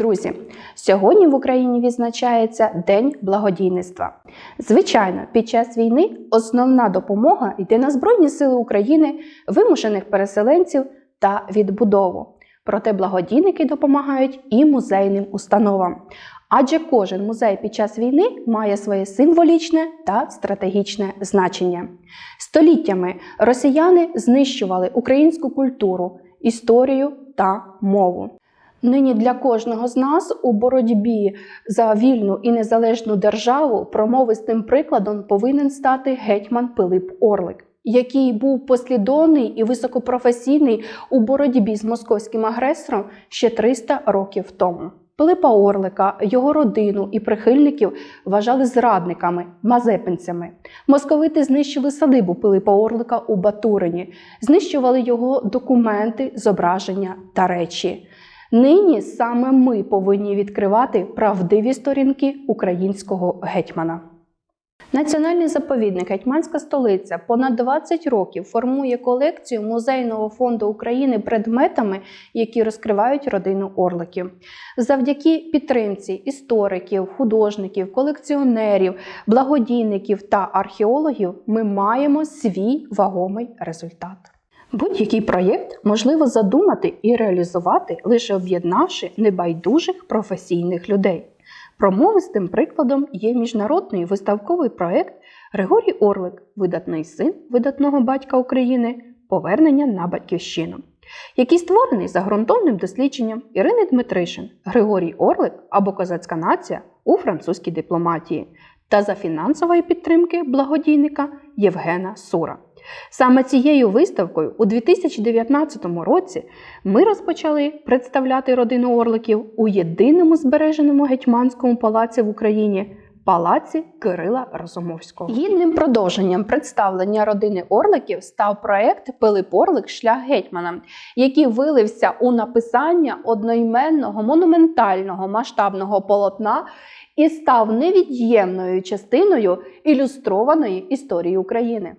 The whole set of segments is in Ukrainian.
Друзі, сьогодні в Україні відзначається День благодійництва. Звичайно, під час війни основна допомога йде на Збройні Сили України, вимушених переселенців та відбудову. Проте благодійники допомагають і музейним установам. Адже кожен музей під час війни має своє символічне та стратегічне значення. Століттями росіяни знищували українську культуру, історію та мову. Нині для кожного з нас у боротьбі за вільну і незалежну державу промовистим прикладом повинен стати гетьман Пилип Орлик, який був послідовний і високопрофесійний у боротьбі з московським агресором ще 300 років тому. Пилипа Орлика, його родину і прихильників вважали зрадниками, мазепинцями. Московити знищили садибу Пилипа Орлика у Батурині, знищували його документи, зображення та речі. Нині саме ми повинні відкривати правдиві сторінки українського гетьмана. Національний заповідник Гетьманська столиця понад 20 років формує колекцію музейного фонду України предметами, які розкривають родину орликів. Завдяки підтримці істориків, художників, колекціонерів, благодійників та археологів ми маємо свій вагомий результат. Будь-який проєкт можливо задумати і реалізувати, лише об'єднавши небайдужих професійних людей. Промовистим прикладом є міжнародний виставковий проєкт Григорій Орлик, видатний син видатного батька України, повернення на батьківщину, який створений за ґрунтовним дослідженням Ірини Дмитришин, Григорій Орлик або Козацька нація у французькій дипломатії та за фінансової підтримки благодійника Євгена Сура. Саме цією виставкою у 2019 році ми розпочали представляти родину Орликів у єдиному збереженому гетьманському палаці в Україні палаці Кирила Розумовського. Гідним продовженням представлення родини Орликів став проект Пилип Орлик Шлях гетьмана, який вилився у написання одноіменного монументального масштабного полотна і став невід'ємною частиною ілюстрованої історії України.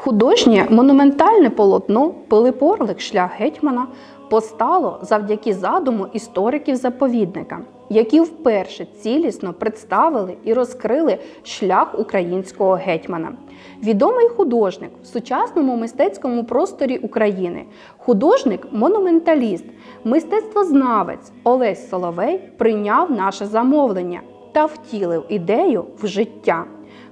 Художнє монументальне полотно Пилип Шлях гетьмана постало завдяки задуму істориків-заповідника, які вперше цілісно представили і розкрили шлях українського гетьмана. Відомий художник в сучасному мистецькому просторі України, художник-монументаліст, мистецтвознавець Олесь Соловей прийняв наше замовлення та втілив ідею в життя.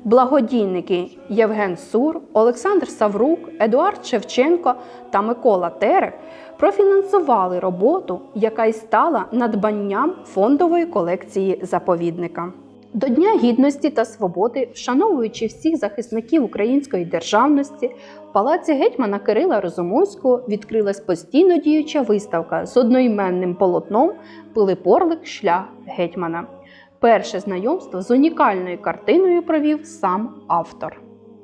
Благодійники Євген Сур, Олександр Саврук, Едуард Шевченко та Микола Терех профінансували роботу, яка й стала надбанням фондової колекції заповідника. До Дня гідності та свободи, вшановуючи всіх захисників української державності, в палаці гетьмана Кирила Розумовського відкрилась постійно діюча виставка з одноіменним полотном Пилип Орлик Шлях гетьмана. Перше знайомство з унікальною картиною провів сам автор.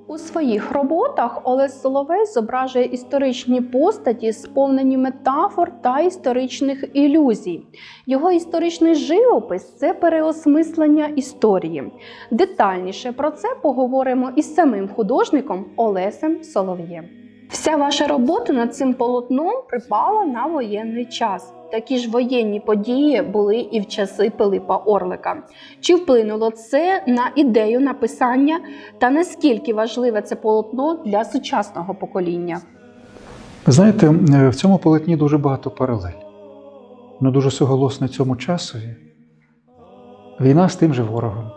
У своїх роботах Олесь Соловей зображує історичні постаті, сповнені метафор та історичних ілюзій. Його історичний живопис це переосмислення історії. Детальніше про це поговоримо із самим художником Олесем Солов'єм. Вся ваша робота над цим полотном припала на воєнний час. Такі ж воєнні події були і в часи Пилипа Орлика. Чи вплинуло це на ідею написання та наскільки важливе це полотно для сучасного покоління? Ви знаєте, в цьому полотні дуже багато паралель. Воно дуже суголосне цьому часові. Війна з тим же ворогом.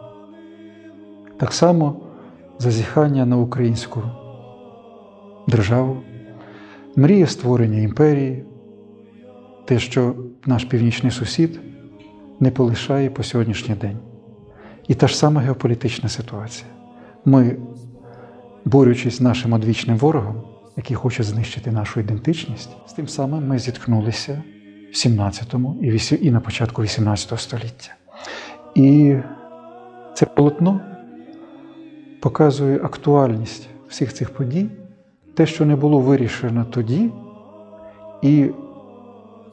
Так само зазіхання на українську державу, мрія створення імперії, те, що наш північний сусід не полишає по сьогоднішній день. І та ж сама геополітична ситуація. Ми, борючись з нашим одвічним ворогом, який хоче знищити нашу ідентичність, з тим самим ми зіткнулися в 17 і і на початку 18 століття. І це полотно показує актуальність всіх цих подій, те, що не було вирішено тоді, і,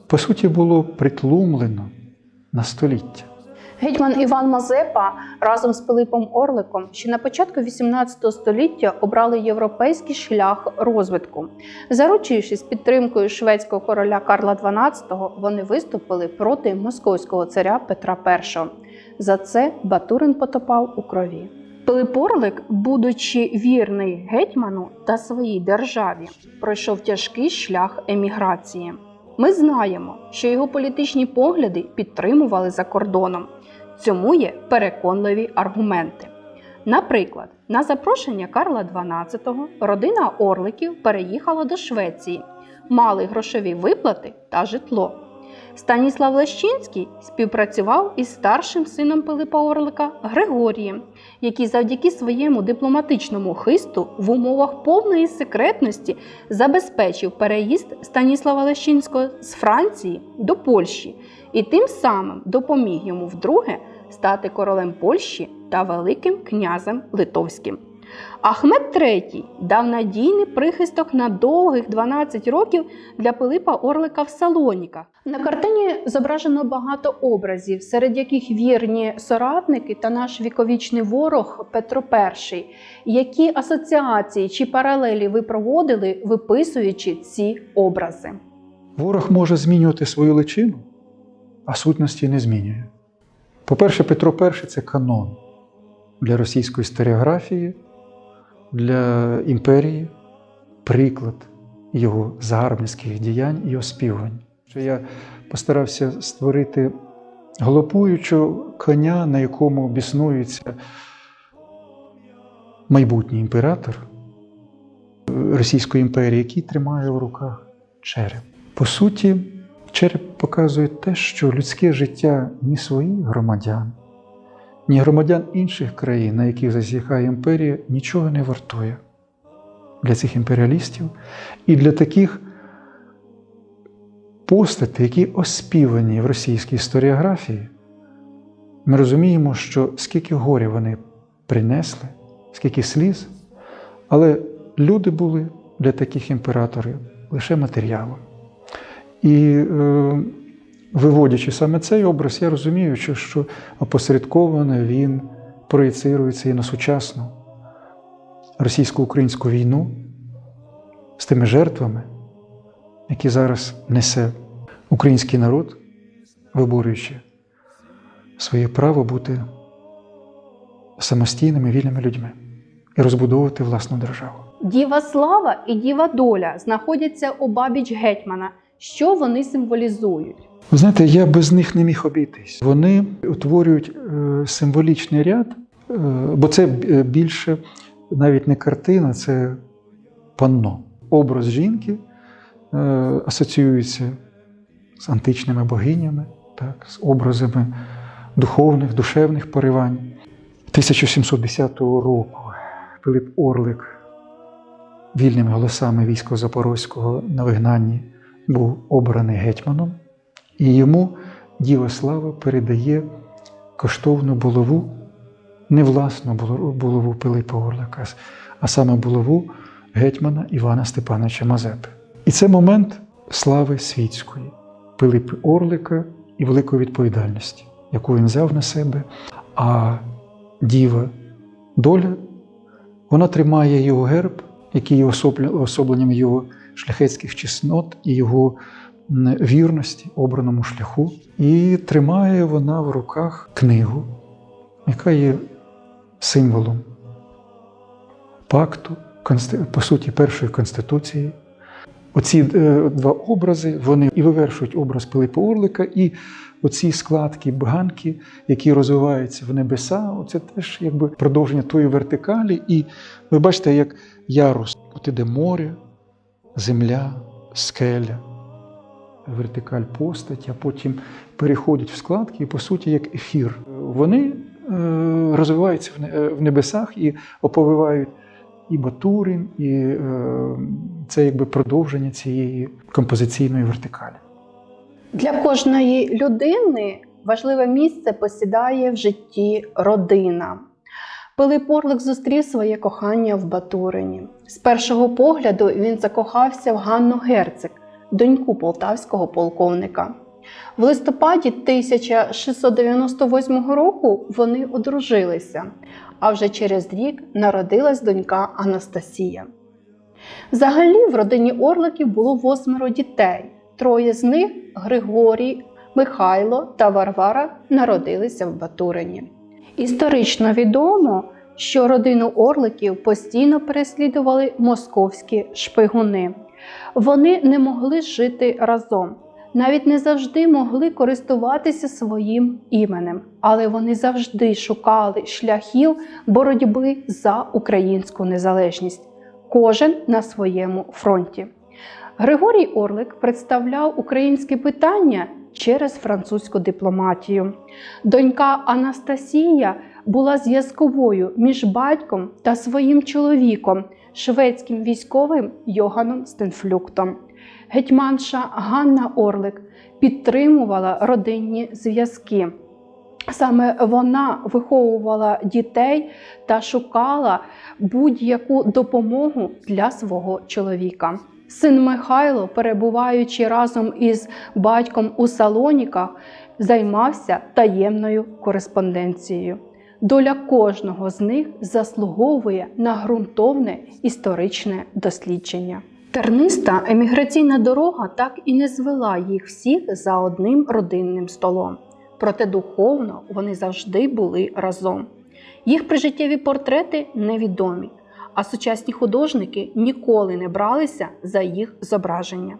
по суті, було притлумлено на століття. Гетьман Іван Мазепа разом з Пилипом Орликом ще на початку XVIII століття обрали європейський шлях розвитку. Заручуючись підтримкою шведського короля Карла XII, вони виступили проти московського царя Петра І. За це Батурин потопав у крові. Пилип Орлик, будучи вірний гетьману та своїй державі, пройшов тяжкий шлях еміграції. Ми знаємо, що його політичні погляди підтримували за кордоном. Цьому є переконливі аргументи. Наприклад, на запрошення Карла XII родина Орликів переїхала до Швеції, мали грошові виплати та житло. Станіслав Лещинський співпрацював із старшим сином Пилипа Орлика Григорієм, який завдяки своєму дипломатичному хисту в умовах повної секретності забезпечив переїзд Станіслава Лещинського з Франції до Польщі і тим самим допоміг йому вдруге стати королем Польщі та Великим князем Литовським. Ахмед III дав надійний прихисток на довгих 12 років для Пилипа Орлика в Салоніках. На картині зображено багато образів, серед яких вірні соратники та наш віковічний ворог Петро І. Які асоціації чи паралелі ви проводили, виписуючи ці образи? Ворог може змінювати свою личину, а сутності не змінює. По-перше, Петро І це канон для російської стереографії, для імперії, приклад його загарбницьких діянь і оспівань. Я постарався створити галопуючого коня, на якому біснується майбутній імператор Російської імперії, який тримає в руках череп. По суті, череп показує те, що людське життя ні своїх громадян, ні громадян інших країн, на яких засіхає імперія, нічого не вартує для цих імперіалістів і для таких постатей, які оспівані в російській історіографії. Ми розуміємо, що скільки горя вони принесли, скільки сліз, але люди були для таких імператорів лише матеріалом. І е, виводячи саме цей образ, я розумію, що, опосередковано він проєцирується і на сучасну російсько-українську війну з тими жертвами, які зараз несе український народ, виборюючи своє право бути самостійними вільними людьми і розбудовувати власну державу. Діва слава і діва доля знаходяться у бабіч гетьмана. Що вони символізують? Ви знаєте, я без них не міг обійтись. Вони утворюють е, символічний ряд, е, бо це е, більше навіть не картина, це панно. Образ жінки асоціюється з античними богинями, так, з образами духовних, душевних поривань. 1710 року Пилип Орлик вільними голосами війська Запорозького на вигнанні був обраний гетьманом, і йому Діва Слава передає коштовну булаву, не власну булаву- Пилипа Орлика, а саме булаву гетьмана Івана Степановича Мазепи. І це момент слави світської, Пилипа Орлика і великої відповідальності, яку він взяв на себе. А діва доля, вона тримає його герб, який є особленням його шляхетських чеснот і його вірності обраному шляху. І тримає вона в руках книгу, яка є символом пакту, по суті, першої конституції. Оці е, два образи вони і вивершують образ Пилипа Орлика, і оці складки, бганки, які розвиваються в небеса, це теж якби продовження тої вертикалі. І ви бачите, як ярус, от іде море, земля, скеля, вертикаль постаті, а потім переходять в складки, і по суті, як ефір. Вони е, розвиваються е, в небесах і оповивають і Батурин, і е, це якби продовження цієї композиційної вертикалі. Для кожної людини важливе місце посідає в житті родина. Пилип Орлик зустрів своє кохання в Батурині. З першого погляду він закохався в Ганну Герцик, доньку полтавського полковника. В листопаді 1698 року вони одружилися, а вже через рік народилась донька Анастасія. Взагалі в родині Орликів було восьмеро дітей. Троє з них Григорій, Михайло та Варвара народилися в Батурині. Історично відомо, що родину Орликів постійно переслідували московські шпигуни. Вони не могли жити разом, навіть не завжди могли користуватися своїм іменем, але вони завжди шукали шляхів боротьби за українську незалежність, кожен на своєму фронті. Григорій Орлик представляв українське питання через французьку дипломатію. Донька Анастасія була зв'язковою між батьком та своїм чоловіком, шведським військовим Йоганом Стенфлюктом. Гетьманша Ганна Орлик підтримувала родинні зв'язки. Саме вона виховувала дітей та шукала будь-яку допомогу для свого чоловіка. Син Михайло, перебуваючи разом із батьком у Салоніках, займався таємною кореспонденцією. Доля кожного з них заслуговує на ґрунтовне історичне дослідження. Терниста еміграційна дорога так і не звела їх всіх за одним родинним столом. Проте духовно вони завжди були разом. Їх прижиттєві портрети невідомі, а сучасні художники ніколи не бралися за їх зображення.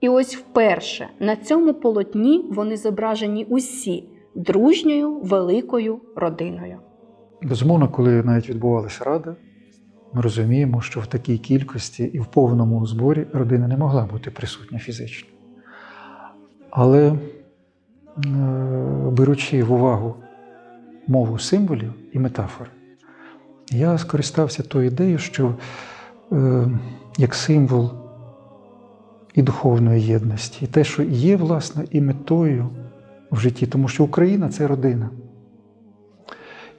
І ось вперше на цьому полотні вони зображені усі дружньою великою родиною. Безумовно, коли навіть відбувалася рада, ми розуміємо, що в такій кількості і в повному зборі родина не могла бути присутня фізично. Але е, беручи в увагу мову символів і метафор, я скористався тою ідеєю, що е, як символ і духовної єдності, і те, що є, власне, і метою в житті, тому що Україна це родина.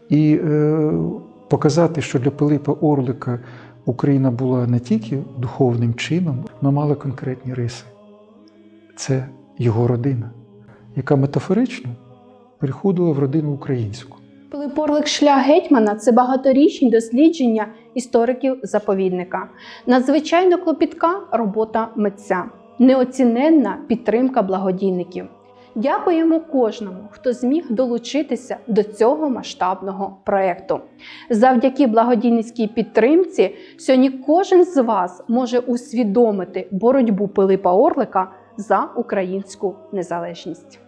І е, показати, що для Пилипа Орлика Україна була не тільки духовним чином, але мала конкретні риси. Це його родина, яка метафорично переходила в родину українську. Пилип Орлик шлях гетьмана це багаторічні дослідження істориків заповідника, надзвичайно клопітка робота митця, неоціненна підтримка благодійників. Дякуємо кожному, хто зміг долучитися до цього масштабного проєкту. Завдяки благодійницькій підтримці сьогодні кожен з вас може усвідомити боротьбу Пилипа Орлика за українську незалежність.